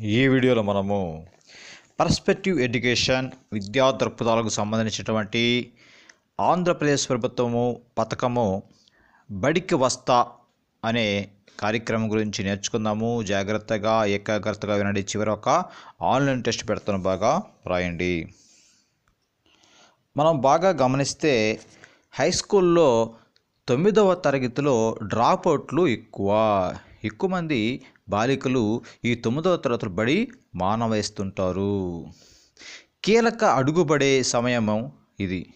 ఈ వీడియోలో మనము పర్స్పెక్టివ్ ఎడ్యుకేషన్ విద్యా దృక్పథాలకు సంబంధించినటువంటి ఆంధ్రప్రదేశ్ ప్రభుత్వము పథకము బడికి వస్తా అనే కార్యక్రమం గురించి నేర్చుకుందాము. జాగ్రత్తగా ఏకాగ్రతగా వినండి. చివరి ఒక ఆన్లైన్ టెస్ట్ పెడతాను బాగా రాయండి. మనం బాగా గమనిస్తే హై స్కూల్లో తొమ్మిదవ తరగతిలో డ్రాప్ అవుట్లు ఎక్కువ. ఎక్కువ మంది బాలికలు ఈ తొమ్మిదవ తరగతులు బడి మానవేస్తుంటారు కీలక అడుగుబడే సమయము ఇది.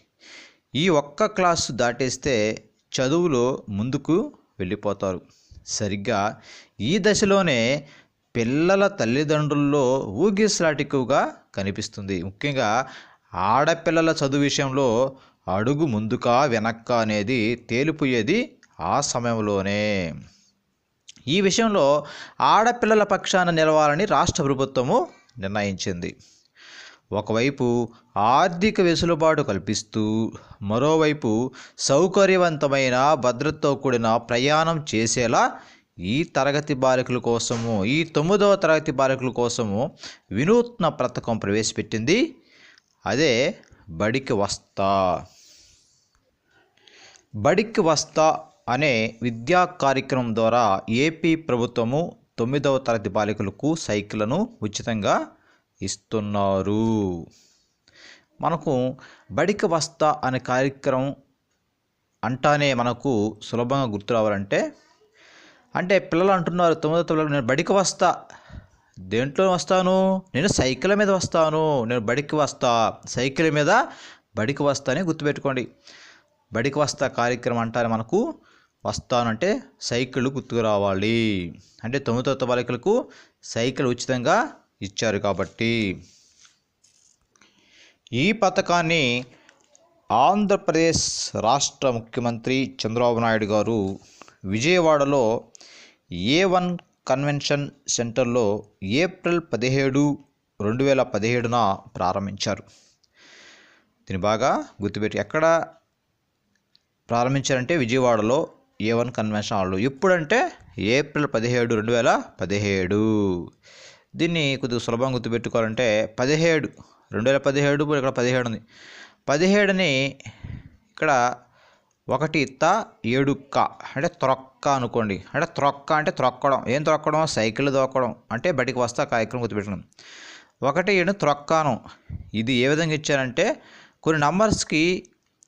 ఈ ఒక్క క్లాసు దాటేస్తే చదువులో ముందుకు వెళ్ళిపోతారు. సరిగ్గా ఈ దశలోనే పిల్లల తల్లిదండ్రుల్లో ఊగిసలాటికుగా కనిపిస్తుంది. ముఖ్యంగా ఆడపిల్లల చదువు విషయంలో అడుగు ముందుకా వెనక్క అనేది తేలిపోయేది ఆ సమయంలోనే. ఈ విషయంలో ఆడపిల్లల పక్షాన నిలవాలని రాష్ట్ర ప్రభుత్వము నిర్ణయించింది. ఒకవైపు ఆర్థిక వెసులుబాటు కల్పిస్తూ మరోవైపు సౌకర్యవంతమైన భద్రతతో కూడిన ప్రయాణం చేసేలా ఈ తరగతి బాలికల కోసము ఈ తొమ్మిదవ తరగతి బాలికల కోసము వినూత్న పథకం ప్రవేశపెట్టింది. అదే బడికి వస్తా. బడికి వస్తా అనే విద్యా కార్యక్రమం ద్వారా ఏపీ ప్రభుత్వము తొమ్మిదవ తరగతి బాలికలకు సైకిళ్ళను ఉచితంగా ఇస్తున్నారు. మనకు బడికి వస్తా అనే కార్యక్రమం అంటానే మనకు సులభంగా గుర్తు రావాలంటే అంటే పిల్లలు అంటున్నారు తొమ్మిదో తరగతి నేను బడికి వస్తా. దేంట్లో వస్తాను? నేను సైకిల్ మీద వస్తాను. నేను బడికి వస్తా. సైకిల్ మీద బడికి వస్తా అని గుర్తుపెట్టుకోండి. బడికి వస్తా కార్యక్రమం అంటారు మనకు వస్తానంటే సైకిల్ గుర్తుకు రావాలి. అంటే తొమ్మిది తరగతి బాలికలకు సైకిల్ ఉచితంగా ఇచ్చారు కాబట్టి. ఈ పథకాన్ని ఆంధ్రప్రదేశ్ రాష్ట్ర ముఖ్యమంత్రి చంద్రబాబు నాయుడు గారు విజయవాడలో ఏ వన్ కన్వెన్షన్ సెంటర్లో ఏప్రిల్ పదిహేడు రెండు వేల పదిహేడున ప్రారంభించారు. దీన్ని బాగా గుర్తుపెట్టి ఎక్కడ ప్రారంభించారంటే విజయవాడలో ఏ వన్ కన్వెన్షన్ హాల్లో ఎప్పుడంటే ఏప్రిల్ పదిహేడు రెండు వేల పదిహేడు. దీన్ని కొద్దిగా సులభంగా గుర్తుపెట్టుకోవాలంటే పదిహేడు రెండు వేల పదిహేడు ఇక్కడ పదిహేడు ఉంది. పదిహేడుని ఇక్కడ ఒకటి త ఏడు క అంటే త్రొక్క అనుకోండి. అంటే త్రొక్క అంటే త్రొక్కడం. ఏం త్రొక్కడం? సైకిల్ దొక్కడం అంటే బయటికి వస్తా కార్యక్రమం గుర్తుపెట్టుకున్నాం. ఒకటి ఏడు త్రొక్కాను. ఇది ఏ విధంగా ఇచ్చారంటే కొన్ని నంబర్స్కి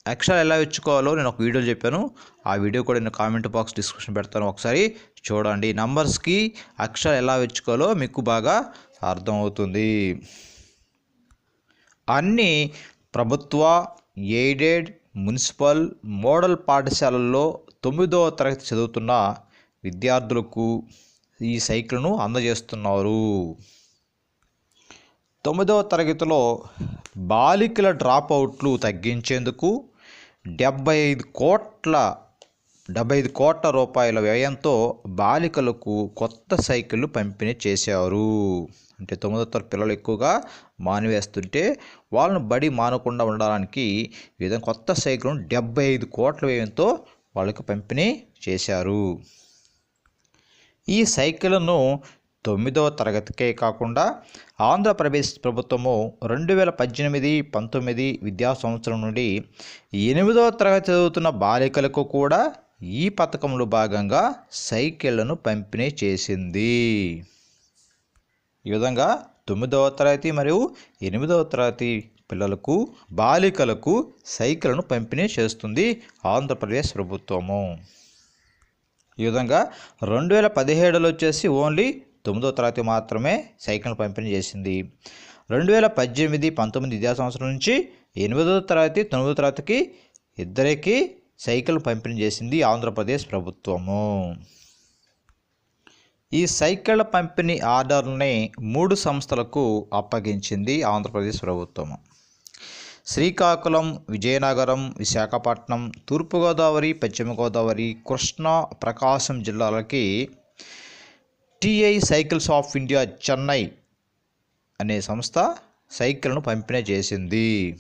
అక్షరాలు ఎలా ఇచ్చుకోవాలో నేను ఒక వీడియో చెప్పాను. ఆ వీడియో కూడా నేను కామెంట్ బాక్స్ డిస్క్రిప్షన్ పెడతాను ఒకసారి. చూడండి నంబర్స్కి అక్షరాలు ఎలా ఇచ్చుకోవాలో మీకు బాగా అర్థమవుతుంది. అన్ని ప్రభుత్వ ఎయిడెడ్ మున్సిపల్ మోడల్ పాఠశాలల్లో తొమ్మిదవ తరగతి చదువుతున్న విద్యార్థులకు ఈ సైకిల్ను అందజేస్తున్నారు. తొమ్మిదవ తరగతిలో బాలికల డ్రాప్ అవుట్లు తగ్గించేందుకు డెబ్బై ఐదు కోట్ల డెబ్బై ఐదు కోట్ల రూపాయల వ్యయంతో బాలికలకు కొత్త సైకిళ్ళు పంపిణీ చేశారు. అంటే తొమ్మిదో తరగతి పిల్లలు ఎక్కువగా మానివేస్తుంటే వాళ్ళను బడి మానకుండా ఉండడానికి ఈ విధంగా కొత్త సైకిల్ను డెబ్బై ఐదు కోట్ల వ్యయంతో వాళ్ళకి పంపిణీ చేశారు. ఈ సైకిళ్ళను తొమ్మిదవ తరగతికే కాకుండా ఆంధ్రప్రదేశ్ ప్రభుత్వము రెండు వేల పద్దెనిమిది పంతొమ్మిది విద్యా సంవత్సరం నుండి ఎనిమిదవ తరగతి చదువుతున్న బాలికలకు కూడా ఈ పథకంలో భాగంగా సైకిళ్ళను పంపిణీ చేసింది. ఈ విధంగా తొమ్మిదవ తరగతి మరియు ఎనిమిదవ తరగతి పిల్లలకు బాలికలకు సైకిళ్ళను పంపిణీ చేస్తుంది ఆంధ్రప్రదేశ్ ప్రభుత్వము. ఈ విధంగా రెండు వేల పదిహేడులో వచ్చేసి ఓన్లీ తొమ్మిదో తరగతి మాత్రమే సైకిల్ పంపిణీ చేసింది. రెండు వేల పద్దెనిమిది పంతొమ్మిది విద్యా సంవత్సరం నుంచి ఎనిమిదో తరగతి తొమ్మిదో తరగతికి ఇద్దరికి సైకిల్ పంపిణీ చేసింది ఆంధ్రప్రదేశ్ ప్రభుత్వము. ఈ సైకిళ్ళ పంపిణీ ఆర్డర్ని మూడు సంస్థలకు అప్పగించింది ఆంధ్రప్రదేశ్ ప్రభుత్వము. శ్రీకాకుళం విజయనగరం విశాఖపట్నం తూర్పుగోదావరి పశ్చిమ గోదావరి కృష్ణా ప్రకాశం జిల్లాలకి TI cycles of India Chennai అనే సంస్థ సైకిల్ను పంపిణీ చేసింది.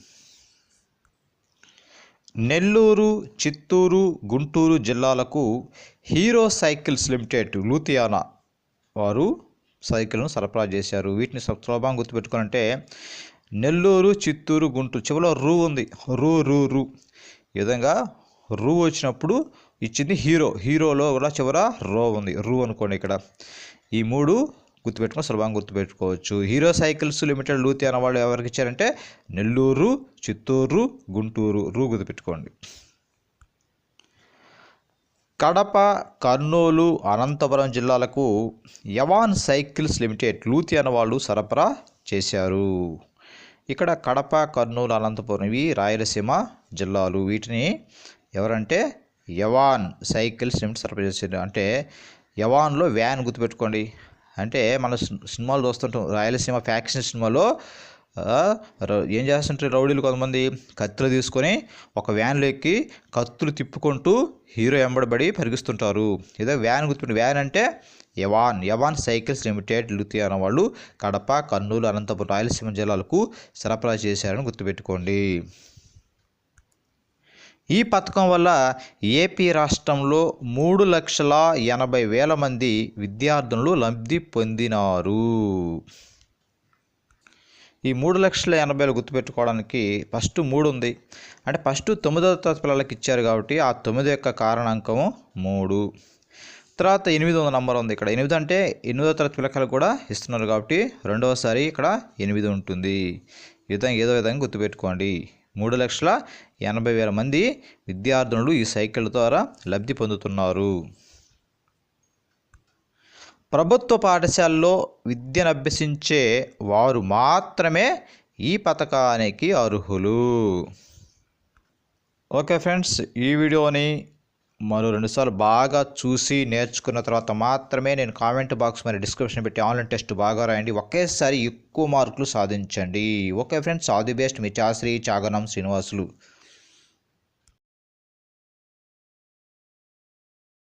నెల్లూరు చిత్తూరు గుంటూరు జిల్లాలకు హీరో సైకిల్స్ లిమిటెడ్ లూథియానా వారు సైకిల్ను సరఫరా చేశారు. వీటిని సులభంగా గుర్తుపెట్టుకోవాలంటే నెల్లూరు చిత్తూరు గుంటూరు చివరిలో రూ ఉంది. రూ రూ రూ. ఈ విధంగా రూ వచ్చినప్పుడు ఇచ్చింది హీరో. హీరోలో కూడా చివర రో ఉంది. రూ అనుకోండి ఇక్కడ. ఈ మూడు గుర్తుపెట్టుకుని సులభంగా గుర్తుపెట్టుకోవచ్చు. హీరో సైకిల్స్ లిమిటెడ్ లూతి అన్న వాళ్ళు ఎవరికి ఇచ్చారంటే నెల్లూరు చిత్తూరు గుంటూరు. రూ గుర్తుపెట్టుకోండి. కడప కర్నూలు అనంతపురం జిల్లాలకు యవాన్ సైకిల్స్ లిమిటెడ్ లూతి అన్న వాళ్ళు సరఫరా చేశారు. ఇక్కడ కడప కర్నూలు అనంతపురం ఇవి రాయలసీమ జిల్లాలు. వీటిని ఎవరంటే యవాన్ సైకిల్స్ లిమిట్ సరఫరా చేశారు అంటే యవాన్లో వ్యాన్ గుర్తుపెట్టుకోండి. అంటే మన సినిమాలు చూస్తుంటాం. రాయలసీమ ఫ్యాక్షన్ సినిమాలో ఏం చేస్తుంటారు రౌడీలు కొంతమంది? కత్తులు తీసుకొని ఒక వ్యాన్లో ఎక్కి కత్తులు తిప్పుకుంటూ హీరో ఎంబడబడి పరిగిస్తుంటారు. ఏదో వ్యాన్ గుర్తుపెట్టి వ్యాన్ అంటే Avon. Avon cycles limited Ludhiana వాళ్ళు కడప కర్నూలు అనంతపురం రాయలసీమ జిల్లాలకు సరఫరా చేశారని గుర్తుపెట్టుకోండి. ఈ పథకం వల్ల ఏపీ రాష్ట్రంలో మూడు లక్షల ఎనభై వేల మంది విద్యార్థులు లబ్ధి పొందినారు. ఈ మూడు లక్షల ఎనభై వేలు గుర్తుపెట్టుకోవడానికి ఫస్ట్ మూడు ఉంది. అంటే ఫస్ట్ తొమ్మిదవ తరగతి పిల్లలకి ఇచ్చారు కాబట్టి ఆ తొమ్మిది యొక్క కారణాంకము మూడు. తర్వాత ఎనిమిది వందల నంబర్ ఉంది ఇక్కడ. ఎనిమిది అంటే ఎనిమిదో తరగతి పిల్లకాయలకు కూడా ఇస్తున్నారు కాబట్టి రెండవసారి ఇక్కడ ఎనిమిది ఉంటుంది. ఈ విధంగా ఏదో విధంగా గుర్తుపెట్టుకోండి. మూడు లక్షల ఎనభై వేల మంది విద్యార్థినులు ఈ సైకిల్ ద్వారా లబ్ధి పొందుతున్నారు. ప్రభుత్వ పాఠశాలలో విద్యను అభ్యసించే వారు మాత్రమే ఈ పథకానికి అర్హులు. ఓకే ఫ్రెండ్స్ ఈ వీడియోని మరో రెండుసార్లు బాగా చూసి నేర్చుకున్న తర్వాత మాత్రమే నేను కామెంట్ బాక్స్ మరి డిస్క్రిప్షన్ పెట్టి ఆన్లైన్ టెస్ట్ బాగా రాయండి. ఒకేసారి ఎక్కువ మార్కులు సాధించండి. Okay friends all the best మీ చాశ్రీ చాగనం శ్రీనివాసులు.